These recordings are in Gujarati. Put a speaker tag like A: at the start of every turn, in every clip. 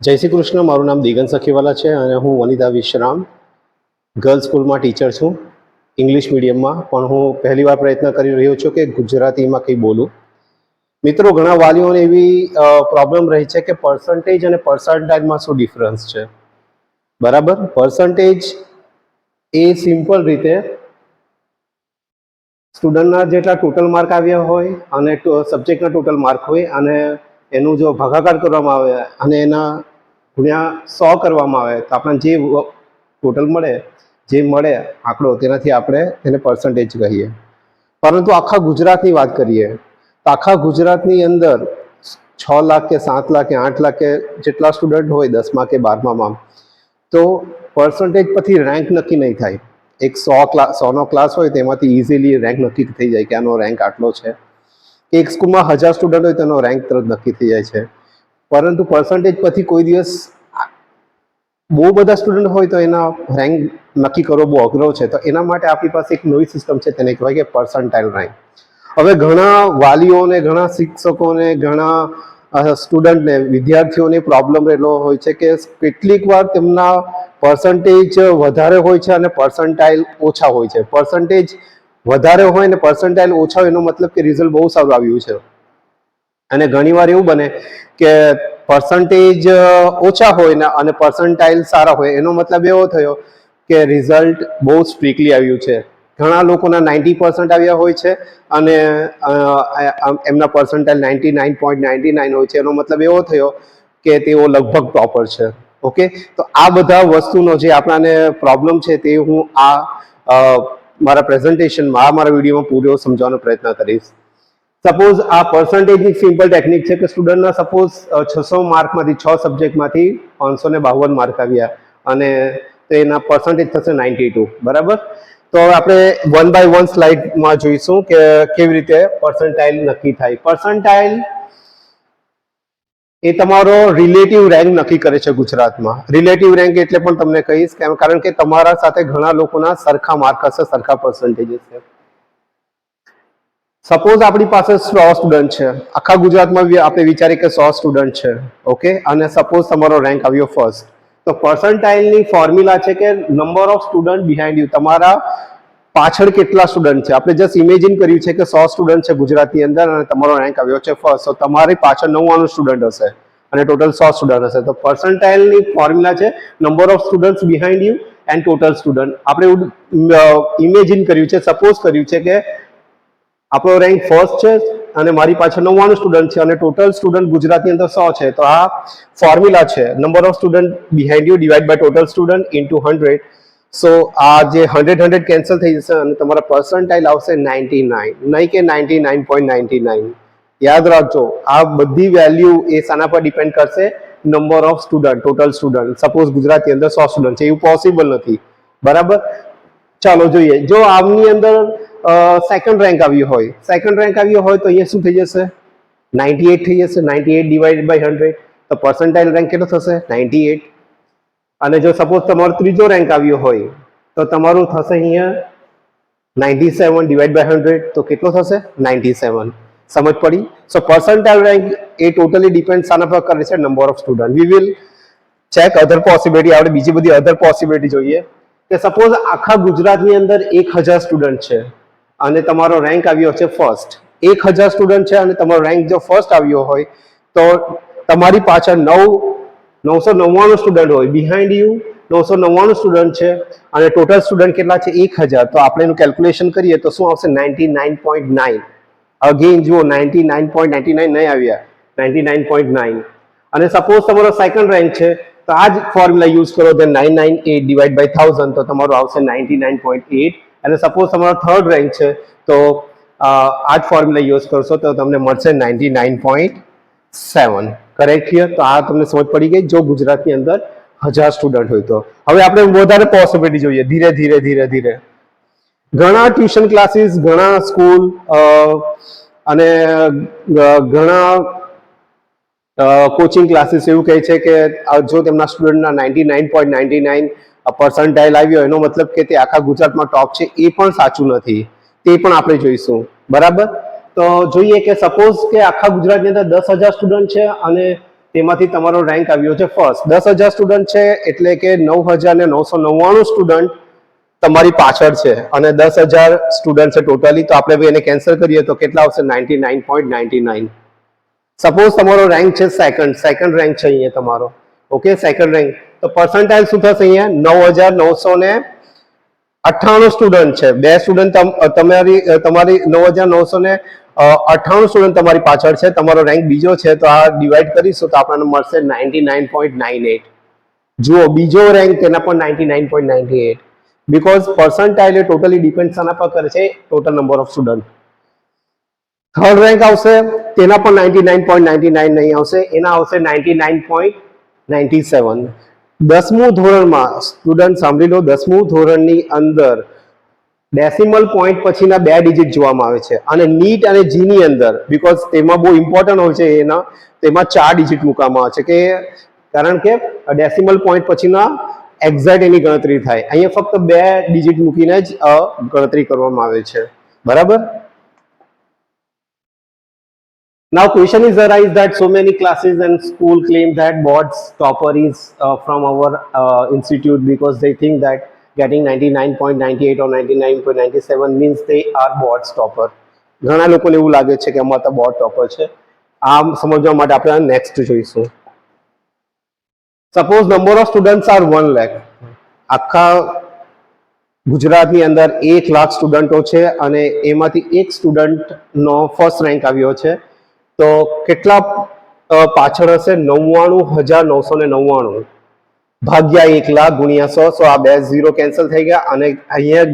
A: જય શ્રી કૃષ્ણ, મારું નામ દિગન સખીવાલા છે અને હું વનિતા વિશ્રામ, ગર્લ્સ સ્કૂલમાં ટીચર છું, ઇંગ્લિશ મીડિયમમાં, પણ હું પહેલીવાર પ્રયત્ન કરી રહ્યો છું કે ગુજરાતીમાં કંઈ બોલું. મિત્રો, ઘણા વાલીઓને એવી પ્રોબ્લેમ રહી છે કે પર્સન્ટેજ અને પર્સન્ટાઇલમાં શું ડિફરન્સ છે? બરાબર? પર્સન્ટેજ એ સિમ્પલ રીતે સ્ટુડન્ટના જેટલા ટોટલ માર્ક આવ્યા હોય અને સબ્જેક્ટના ટોટલ માર્ક હોય અને એનું જો ભાગાકાર કરવામાં આવે અને એના ગુણ્યા સો કરવામાં આવે તો આપણને જે ટોટલ મળે, જે મળે આંકડો, તેનાથી આપણે તેને પર્સન્ટેજ કહીએ. પરંતુ આખા ગુજરાતની વાત કરીએ, તો આખા ગુજરાતની અંદર છ લાખ કે સાત લાખ કે આઠ લાખ કે જેટલા સ્ટુડન્ટ હોય દસમા કે બારમામાં, તો પર્સન્ટેજ પરથી રેન્ક નક્કી નહીં થાય. એક સો ક્લાસ સોનો ક્લાસ હોય તેમાંથી ઇઝીલી રેન્ક નક્કી થઈ જાય કે આનો રેન્ક આટલો છે. એક સ્કૂલમાં હજાર સ્ટુડન્ટ હોય તેનો રેન્ક તરત નક્કી થઈ જાય છે. પરંતુ પર્સન્ટેજ પછી કોઈ દિવસ બહુ બધા સ્ટુડન્ટ હોય તો એના રેન્ક નક્કી કરવો બહુ અઘરો છે. તો એના માટે આપણી પાસે એક નવી સિસ્ટમ છે, તેને કહેવાય કે પર્સન્ટાઇલ રેન્ક હવે ઘણા વાલીઓને, ઘણા શિક્ષકોને, ઘણા સ્ટુડન્ટને વિદ્યાર્થીઓને પ્રોબ્લેમ રહેલો હોય છે કે કેટલીક વાર તેમના પર્સન્ટેજ વધારે હોય છે અને પર્સન્ટાઇલ ઓછા હોય છે. પર્સન્ટેજ વધારે હોય ને પર્સન્ટાઇલ ઓછા હોય એનો મતલબ કે રિઝલ્ટ બહુ સારું આવ્યું છે. અને ઘણીવાર એવું બને કે પર્સન્ટેજ ઓછા હોય ને અને પર્સન્ટાઇલ સારા હોય, એનો મતલબ એવો થયો કે રિઝલ્ટ બહુ સ્ટ્રીકલી આવ્યું છે. ઘણા લોકોના નાઇન્ટી પર્સન્ટ આવ્યા હોય છે અને એમના percentile ninety nine point ninety nine હોય છે. એનો મતલબ એવો થયો કે તેઓ લગભગ ટોપર છે. ઓકે? તો આ બધા વસ્તુનો જે આપણાને પ્રોબ્લેમ છે તે હું આ મારા પ્રેઝન્ટેશનમાં આ મારા વિડીયોમાં પૂરો સમજાવવાનો પ્રયત્ન કરીશ. સપોઝ આ પર્સન્ટેજની સિમ્પલ ટેકનિક છે કે સ્ટુડન્ટના સપોઝ છસો માર્કમાંથી છ સબ્જેક્ટમાંથી પાંચસો ને બાવન માર્ક આવ્યા અને તેના પર્સન્ટેજ થશે નાઇન્ટી ટુ બરાબર? તો આપણે વન બાય વન સ્લાઇડમાં જોઈશું કે કેવી રીતે પર્સન્ટાઇલ નક્કી થાય. પર્સન્ટાઇલ એ તમારો રિલેટિવ રેન્ક નક્કી કરે છે ગુજરાતમાં. રિલેટિવ રેન્ક એટલે પણ તમને કહીશ કારણ કે તમારા સાથે ઘણા લોકોના સરખા માર્ક હશે, સરખા પર્સન્ટેજ હશે સપોઝ આપણી પાસે સો સ્ટુડન્ટ છે. આખા ગુજરાતમાં આપણે વિચારીએ કે સો સ્ટુડન્ટ છે. ઓકે અને સપોઝ તમારો રેન્ક આવ્યો ફર્સ્ટ તો પર્સન્ટાઇલની ફોર્મ્યુલા છે કે number of student behind you તમારા પાછળ કેટલા સ્ટુડન્ટ છે? આપણે જસ્ટ ઇમેજિન કર્યું છે કે સો સ્ટુડન્ટ છે ગુજરાતની અંદર અને તમારો રેન્ક આવ્યો છે ફર્સ્ટ તો તમારી પાછળ નવ્વાણું સ્ટુડન્ટ હશે અને ટોટલ સો સ્ટુડન્ટ હશે. તો પર્સન્ટાઇલની ફોર્મ્યુલા છે number of students behind you and total student આપણે ઇમેજિન કર્યું છે સપોઝ કર્યું છે કે આપણો રેન્ક ફર્સ્ટ છે અને મારી પાછળ નવ્વાણું સ્ટુડન્ટ છે અને ટોટલ સ્ટુડન્ટ ગુજરાતની અંદર સો છે. તો આ ફોર્મ્યુલા છે. Number of student behind you divide by total student into hundred so આ જે હંડ્રેડ હંડ્રેડ કેન્સલ થઈ જશે અને તમારા પર્સન્ટાઇલ આવશે નાઇન્ટી નાઇન નહીં કે ninety nine point ninety nine યાદ રાખજો, આ બધી વેલ્યુ એ શાના પર ડિપેન્ડ કરશે number of student total student suppose ગુજરાતની અંદર સો સ્ટુડન્ટ છે. એવું પોસિબલ નથી. બરાબર? ચાલો જોઈએ. જો આમની અંદર સેકન્ડ રેન્ક આવ્યો હોય. સેકન્ડ રેન્ક આવ્યો હોય તો અહીંયા શું થઈ જશે? નાઇન્ટી એટ થઈ જશે. Ninety eight divide by hundred તો પર્સન્ટાઇલ રેન્ક કેટલો થશે? નાઇન્ટી એટ અને જો સપોઝ તમારો ત્રીજો રેન્ક આવ્યો હોય, તો તમારું થશે અહીંયા ninety seven divide by hundred તો કેટલો થશે? નાઇન્ટી સેવન સમજ પડી? સો પર્સન્ટાઇલ રેન્ક એ ટોટલી ડિપેન્ડ શાના પર કરે છે number of student we will check other possibility આપણે બીજી બધી અધર પોસિબિલિટી જોઈએ. કે સપોઝ આખા ગુજરાતની અંદર એક હજાર સ્ટુડન્ટ છે. અને તમારો રેન્ક આવ્યો છે ફર્સ્ટ એક હજાર સ્ટુડન્ટ છે અને તમારો રેન્ક જો ફર્સ્ટ આવ્યો હોય, તો તમારી પાછળ નવ, નવસો નવ્વાણું સ્ટુડન્ટ હોય. બિહાઇન્ડ યુ નવસો નવ્વાણું સ્ટુડન્ટ છે અને ટોટલ સ્ટુડન્ટ કેટલા છે? એક હજાર. તો આપણે એનું કેલ્ક્યુલેશન કરીએ તો શું આવશે? Ninety nine point nine again જુઓ ninety nine point ninety nine નહીં આવ્યા. નાઇન્ટી નાઇન પોઈન્ટ નાઇન અને સપોઝ તમારો સેકન્ડ રેન્ક છે, તો આ જ ફોર્મ્યુલા યુઝ કરો તો nine nine eight divide by thousand તો તમારું આવશે નાઇન્ટી નાઇન પોઈન્ટ એટ અને સપોઝ તમારો થર્ડ રેન્ક છે, તો આ જ ફોર્મ્યુલા યુઝ કરશો તો તમને મળશે ninety nine point seven correct clear તો આ તમને સમજ પડી ગઈ જો ગુજરાતની અંદર હજાર સ્ટુડન્ટ હોય તો. હવે આપણે વધારે પોસિબિલિટી જોઈએ. ધીરે ધીરે ધીરે ધીરે. ઘણા ટ્યુશન ક્લાસીસ ઘણા સ્કૂલ અને ઘણા કોચિંગ ક્લાસીસ એવું કહે છે કે જો તેમના સ્ટુડન્ટના ninety nine point ninety nine percentile આવ્યો એનો મતલબ કે તે આખા ગુજરાતમાં ટોપ છે, એ પણ સાચું નથી. તે પણ આપણે જોઈશું. બરાબર? તો જોઈએ કે સપોઝ કે આખા ગુજરાતની અંદર દસ હજાર સ્ટુડન્ટ છે અને તેમાંથી તમારો રેન્ક આવ્યો છે ફર્સ્ટ દસ હજાર સ્ટુડન્ટ છે એટલે કે નવ હજાર ને નવસો નવ્વાણું સ્ટુડન્ટ તમારી પાછળ છે અને દસ હજાર સ્ટુડન્ટ છે ટોટલી તો આપણે એને કેન્સલ કરીએ તો કેટલા આવશે? Ninety nine point ninety nine suppose તમારો રેન્ક છે સેકન્ડ સેકન્ડ રેન્ક છે અહીંયા તમારો. ઓકે સેકન્ડ રેન્ક તો પર્સન્ટાઇલ શું થશે અહીંયા? નવ હજાર નવસો ને અઠ્ઠાણું સ્ટુડન્ટ છે. બે સ્ટુડન્ટ તમારી તમારી નવ હજાર નવસો ને અઠ્ઠાણું સ્ટુડન્ટ તમારી પાછળ છે. તમારો રેન્ક બીજો છે, તો આ ડિવાઈડ કરીશું તો આપણને મળશે ninety nine point nine eight જુઓ, બીજો રેન્ક તેના પર ninety nine point ninety eight because percentile A totally depend શાના પર કરે છે total number of student third rank આવશે, તેના પર ninety nine point ninety nine નહીં આવશે, એના આવશે ninety nine point ninety seven દસમું ધોરણમાં સ્ટુડન્ટ સાંભળી લો, દસમું ધોરણની અંદર ડેસિમલ પોઈન્ટ પછીના બે ડિજિટ જોવામાં આવે છે અને નીટ અને જીની અંદર બીકોઝ તેમાં બહુ ઇમ્પોર્ટન્ટ હોય છે એના, તેમાં ચાર ડિજિટ મૂકવામાં આવે છે કે, કારણ કે ડેસિમલ પોઈન્ટ પછીના એક્ઝેક્ટ એની ગણતરી થાય. અહીંયા ફક્ત બે ડિજિટ મૂકીને જ ગણતરી કરવામાં આવે છે. બરાબર? Now question is arise that so many classes and school claim that board's topper is uh, from our uh, institute because they think that getting 99.98 or 99.97 means they are board's topper. ઘણા લોકોને એવું લાગે છે કે અમારા બોર્ડ ટોપર છે આમ સમજવા માટે આપણે નેક્સ્ટ જોઈશું suppose number of students are one લેખ આખા ગુજરાતની અંદર એક લાખ સ્ટુડન્ટો છે અને એમાંથી એક સ્ટુડન્ટનો ફર્સ્ટ રેન્ક આવ્યો છે તો કેટલા પાછળ હશે? નવ્વાણું હજાર નવસો ને નવ્વાણું. ભાગ્યા એક લાખ ગુણ્યા સો સો આ બે ઝીરો કેન્સલ થઈ ગયા અને અહીંયા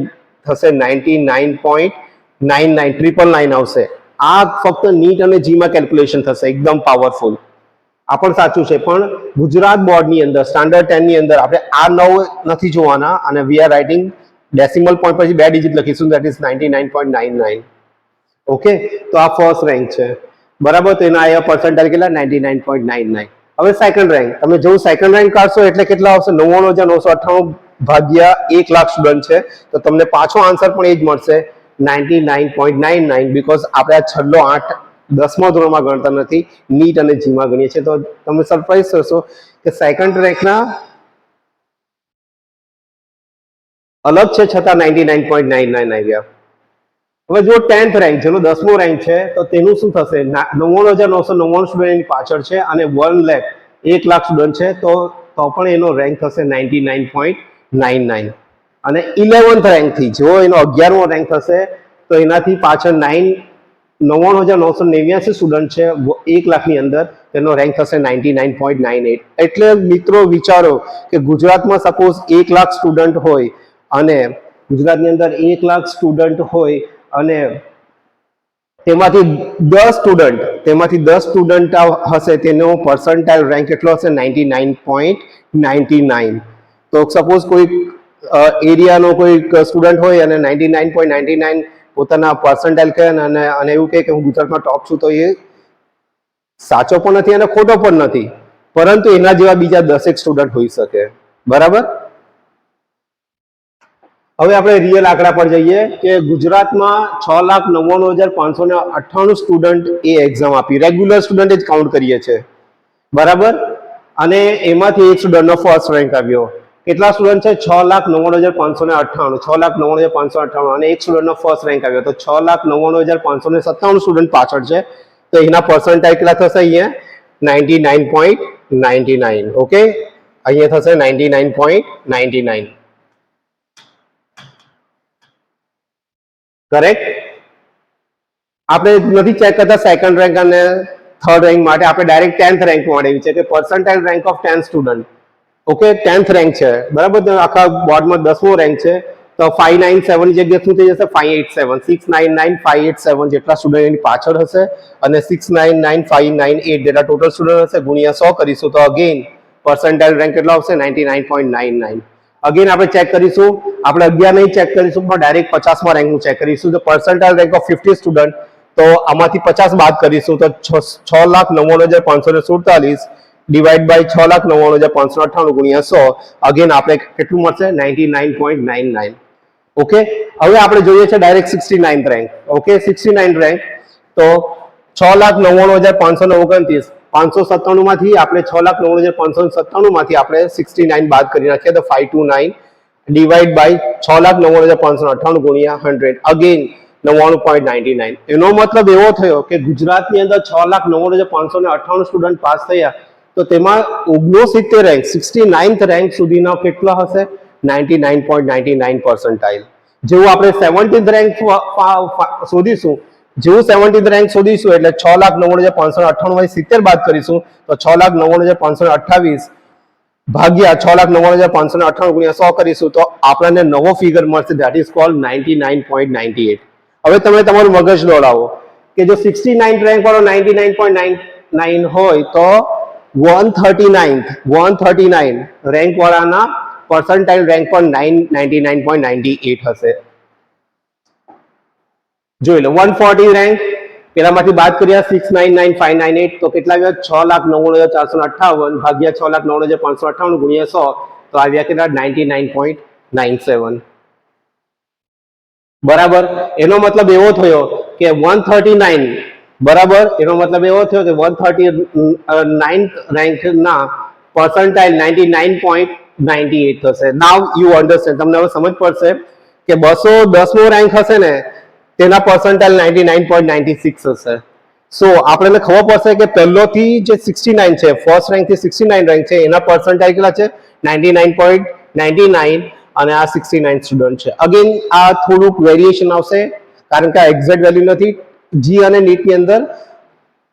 A: થશે ninety nine point nine nine triple nine આવશે. આ ફક્ત નીટ અને જીમાં કેલ્ક્યુલેશન થશે, એકદમ પાવરફુલ આ પણ સાચું છે, પણ ગુજરાત બોર્ડની અંદર સ્ટાન્ડર્ડ ટેનની અંદર આપણે આ નવ નથી જોવાના અને we are writing decimal point પછી બે ડિજિટ લખીશું that is ninety nine point nine nine okay તો આ ફર્સ્ટ રેન્ક છે. બરાબર? તો એના આયા પર્સન્ટાઇલ કેટલા? Ninety nine point nine nine હવે સેકન્ડ રેન્ક તમે જો સેકન્ડ રેન્ક કાઢશો એટલે કેટલા આવશે? નવ્વાણું હજાર નવસો અઠ્ઠાણું ભાગ્યા એક લાખ સ્ટુડન્ટ છે. તો તમને પાછો આન્સર પણ એ જ મળશે ninety nine point nine nine because આપણે આ છેલ્લો આઠ દસમા ધોરણમાં ગણતા નથી. નીટ અને જીમાં ગણીએ છીએ. તો તમે સરપ્રાઈઝ થશો કે સેકન્ડ રેન્કના અલગ છે, છતાં ninety nine point nine nine આવ્યા. હવે જો ટેન્થ રેન્ક જેનો દસમો રેન્ક છે. તો તેનું શું થશે? નવ્વાણું હજાર નવસો નવ્વાણું સ્ટુડન્ટ પાછળ છે અને વન લેખ એક લાખ સ્ટુડન્ટ છે. તો તો પણ એનો રેન્ક થશે ninety nine point nine nine. અને ઇલેવન્થ રેન્કથી જો એનો અગિયારમો રેન્ક થશે, તો એનાથી પાછળ નાઇન, નવ્વાણું હજાર નવસો નેવ્યાસી સ્ટુડન્ટ છે. એક લાખની અંદર તેનો રેન્ક થશે ninety nine point nine eight. એટલે મિત્રો વિચારો કે ગુજરાતમાં સપોઝ એક લાખ સ્ટુડન્ટ હોય અને ગુજરાતની અંદર એક લાખ સ્ટુડન્ટ હોય અને તેમાંથી દસ સ્ટુડન્ટ તેમાંથી દસ સ્ટુડન્ટ હશે, તેનો પર્સન્ટાઇલ રેન્ક કેટલો હશે? Ninety nine point ninety nine તો સપોઝ કોઈ એરિયાનો કોઈ સ્ટુડન્ટ હોય અને ninety nine point ninety nine પોતાના પર્સન્ટાઇલ કહે અને અને એવું કહે કે હું ગુજરાતમાં ટોપ છું, તો એ સાચો પણ નથી અને ખોટો પણ નથી. પરંતુ એના જેવા બીજા દસેક સ્ટુડન્ટ હોઈ શકે. બરાબર? હવે આપણે રિયલ આંકડા પર જઈએ કે ગુજરાતમાં છ લાખ નવ્વાણું હજાર પાંચસો ને અઠ્ઠાણું સ્ટુડન્ટ એ એક્ઝામ આપી. રેગ્યુલર સ્ટુડન્ટ જ કાઉન્ટ કરીએ છીએ. બરાબર? અને એમાંથી એક સ્ટુડન્ટનો ફર્સ્ટ રેન્ક આવ્યો. કેટલા સ્ટુડન્ટ છે? છ લાખ નવ્વાણું હજાર પાંચસો ને અઠ્ઠાણું. છ લાખ નવ્વાણું હજાર પાંચસો અઠ્ઠાણું. અને એક સ્ટુડન્ટનો ફર્સ્ટ રેન્ક આવ્યો. તો છ લાખ નવ્વાણું હજાર પાંચસો ને સત્તાણું સ્ટુડન્ટ પાછળ છે. તો એના પર્સન્ટાઇજ કેટલા થશે અહીંયા? Ninety nine point ninety nine okay અહીંયા થશે ninety nine point ninety nine correct આપણે નથી ચેક કરતા સેકન્ડ રેન્ક અને થર્ડ રેન્ક માટે, આપણે ડાયરેક્ટ ટેન્થ રેન્ક મળેલી છે કે percentile rank of tenth student okay tenth rank છે. બરાબર? આખા બોર્ડમાં દસમો રેન્ક છે. તો ફાઈવ નાઇન સેવન જગ્યાએ શું થઈ જશે? Five eight seven six nine nine five eight seven જેટલા સ્ટુડન્ટ એની પાછળ હશે અને six nine nine five nine eight જેટલા ટોટલ સ્ટુડન્ટ હશે. ગુણ્યા સો કરીશું તો અગેન પર્સન્ટાઇલ રેન્ક કેટલો આવશે? Ninety nine point nine nine again આપણે ચેક કરીશું. આપણે અગિયાર નહીં ચેક કરીશું, પણ ડાયરેક્ટ પચાસમાં રેન્કનું ચેક કરીશું. તો percentile rank of fifty student તો આમાંથી પચાસ બાદ કરીશું, તો છ લાખ નવ્વાણું હજાર પાંચસો ને સુડતાલીસ ડિવાઈડ બાય છ લાખ નવ્વાણું હજાર પાંચસો અઠ્ઠાણું ગુણ્યા સો. અગેન આપણે કેટલું મળશે? Ninety nine point nine nine okay હવે આપણે જોઈએ છે direct sixty nine rank okay sixty nine rank તો છ લાખ નવ્વાણું હજાર પાંચસો ને ઓગણત્રીસ. પાંચસો સત્તાણું માંથી આપણે છ લાખ નવ્વાણું હજાર પાંચસો સત્તાણું માંથી આપણે સિક્સટી નાઇન બાદ કરી નાખીએ. તો five two nine divide by છ લાખ નવ્વાણું હજાર પાંચસો અઠ્ઠાણું ગુણ્યા હંડ્રેડ. અગેન નવ્વાણું પોઈન્ટ નાઇન્ટી નાઇન. એનો મતલબ એવો થયો કે ગુજરાતની અંદર છ લાખ નવ્વાણું હજાર પાંચસો ને અઠ્ઠાણું સ્ટુડન્ટ પાસ થયા. તો તેમાં ઓગણસિત્તેર રેન્ક સિક્સટી નાઇન્થ રેન્ક સુધીનો કેટલો હશે? Ninety nine point ninety nine percentile જેવું આપણે સેવન્ટીન્થ રેન્ક શોધીશું જેવું સેવન્ટી રેન્ક શોધીશું એટલે છ લાખ નવ્વાણું હજાર પાંચસો અઠ્ઠાણું સિત્તેર બાદ કરીશું, તો છ લાખ નવ્વાણું હજાર પાંચસો અઠ્ઠાવીસ ભાગ્યા છ લાખ નવ્વાણું હજાર પાંચસો અઠ્ઠાણું ગુણ્યા સો કરીશું, તો આપણને નવો ફિગર મળશે. That is call ninety nine point ninety eight હવે તમે તમારું મગજ દોડાવો કે જો સિક્સટી નાઇન રેન્ક વાળો ninety nine point nine nine હોય, તો one thirty ninth one thirty nine rank વાળાના percentile rank પણ nine ninety nine point ninety eight હશે. જોઈ લો વન ફોર્ટી રેન્ક પેલામાંથી બાદ કર્યા six nine nine five nine eight તો કેટલા આવ્યા છ લાખ નવ્વાણું હજાર ચારસો અઠ્ઠાવન ભાગ્યા છ લાખ નવ્વાણું હજાર પાંચસો અઠ્ઠાવન ગુણ્યા સો, તો આવ્યા કેટલા? Ninety nine point nine seven બરાબર? એનો મતલબ એવો થયો કે વન થર્ટી નાઇન બરાબર? એનો મતલબ એવો થયો કે one thirty nine રેન્કના percentile ninety nine point ninety eight થશે. નાવ યુ અન્ડરસ્ટેન્ડ તમને હવે સમજ પડશે કે બસો દસમો રેન્ક હશે ને તેના percentile ninety nine point ninety six હશે સો આપણને ખબર પડશે કે પહેલોથી જે સિક્સટી નાઇન છે ફર્સ્ટ રેન્કથી સિક્સટી નાઇન રેન્ક છે, એના પર્સન્ટાઇલ કેટલા છે? Ninety nine point ninety nine અને આ સિક્સટી નાઇન સ્ટુડન્ટ છે. અગેન આ થોડુંક વેરિએશન આવશે, કારણ કે આ એક્ઝેક્ટ વેલ્યુ નથી. જી અને નીટની અંદર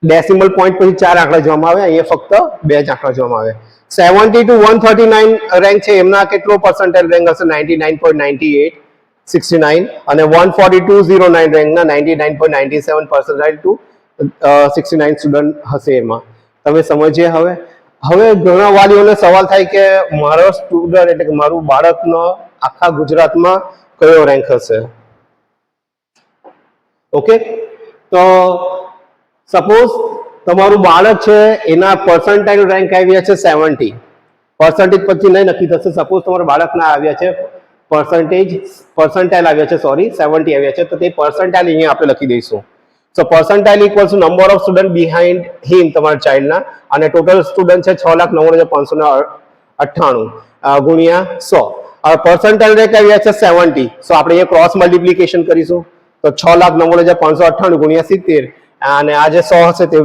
A: ડેસિમલ પોઈન્ટ પછી ચાર આંકડા જોવામાં આવે, અહીંયા ફક્ત બે જ આંકડા જોવામાં આવે. Seventy two one thirty nine rank છે, એમના કેટલો પર્સન્ટેજ રેન્ક હશે? Ninety nine point ninety eight sixty nine અને one forty two zero nine રેન્કના ninety nine point ninety seven percentile two sixty nine student હશે એમાં. તમે સમજીએ હવે. હવે ઘણા વાલીઓને સવાલ થાય કે મારો સ્ટુડન્ટ એટલે કે મારું બાળકનો આખા ગુજરાતમાં કયો રેન્ક હશે? ઓકે તો સપોઝ તમારું બાળક છે, એના પર્સન્ટાઇલ રેન્ક આવ્યા છે સેવન્ટી પર્સન્ટેજ પછી નહીં નક્કી થશે. સપોઝ તમારા બાળકના આવ્યા છે પર્સન્ટેજ પર્સન્ટાઇલ આવ્યા છે સોરી સેવન્ટી આવ્યા છે, તો તે પર્સન્ટાઇલ અહીંયા આપણે લખી દઈશું. So percentile equals number of student behind him તમારા ચાઇલ્ડના અને ટોટલ સ્ટુડન્ટ છે છ લાખ નવ્વાણું હજાર પાંચસો ને અઠ્ઠાણું ગુણ્યા સો. હવે પર્સન્ટાઇલ રેન્ક આવ્યા છે સેવન્ટી સો આપણે અહીંયા ક્રોસ મલ્ટિપ્લિકેશન કરીશું. તો છ લાખ નવ્વાણું હજાર પાંચસો અઠ્ઠાણું ગુણ્યા સિત્તેર. અને આ જે સો હશે તે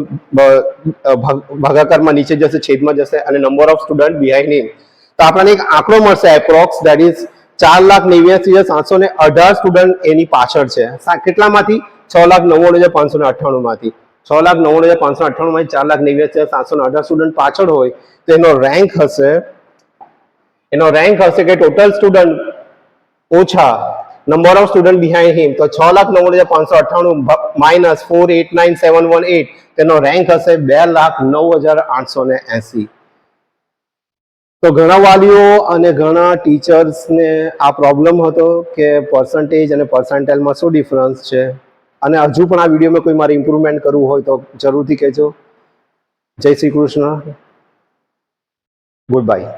A: ભાગાકારમાં નીચે જશે, છેદમાં જશે, અને number of student behind him તો આપણને એક આંકડો મળશે એપ્રોક્સ દેટ ઇઝ ચાર લાખ નેવ્યાસી હજાર સાતસો ને અઢાર સ્ટુડન્ટ એની પાછળ છે. કેટલામાંથી? છ લાખ નવ્વાણું હજાર પાંચસો ને અઠ્ઠાણું માંથી છ લાખ નવ્વાણું હજાર પાંચસો અઠ્ઠાણું માંથી ચાર લાખ નેવ્યાસી હજાર સાતસો ને અઢાર સ્ટુડન્ટ પાછળ હોય. તો એનો રેન્ક હશે, એનો રેન્ક હશે કે ટોટલ સ્ટુડન્ટ ઓછા number of student behind him તો છ લાખ નવ્વાણું હજાર પાંચસો અઠ્ઠાણું minus four eight nine seven one eight તેનો રેન્ક હશે બે લાખ નવ હજાર આઠસો ને એસી. તો ઘણા વાલીઓ અને ઘણા ટીચર્સને આ પ્રોબ્લેમ હતો કે પર્સન્ટેજ અને પર્સન્ટાઇલમાં શું ડિફરન્સ છે? અને હજુ પણ આ વિડીયોમાં કોઈ મારે ઇમ્પ્રુવમેન્ટ કરવું હોય તો જરૂરથી કહેજો. જય શ્રી કૃષ્ણ. Good bye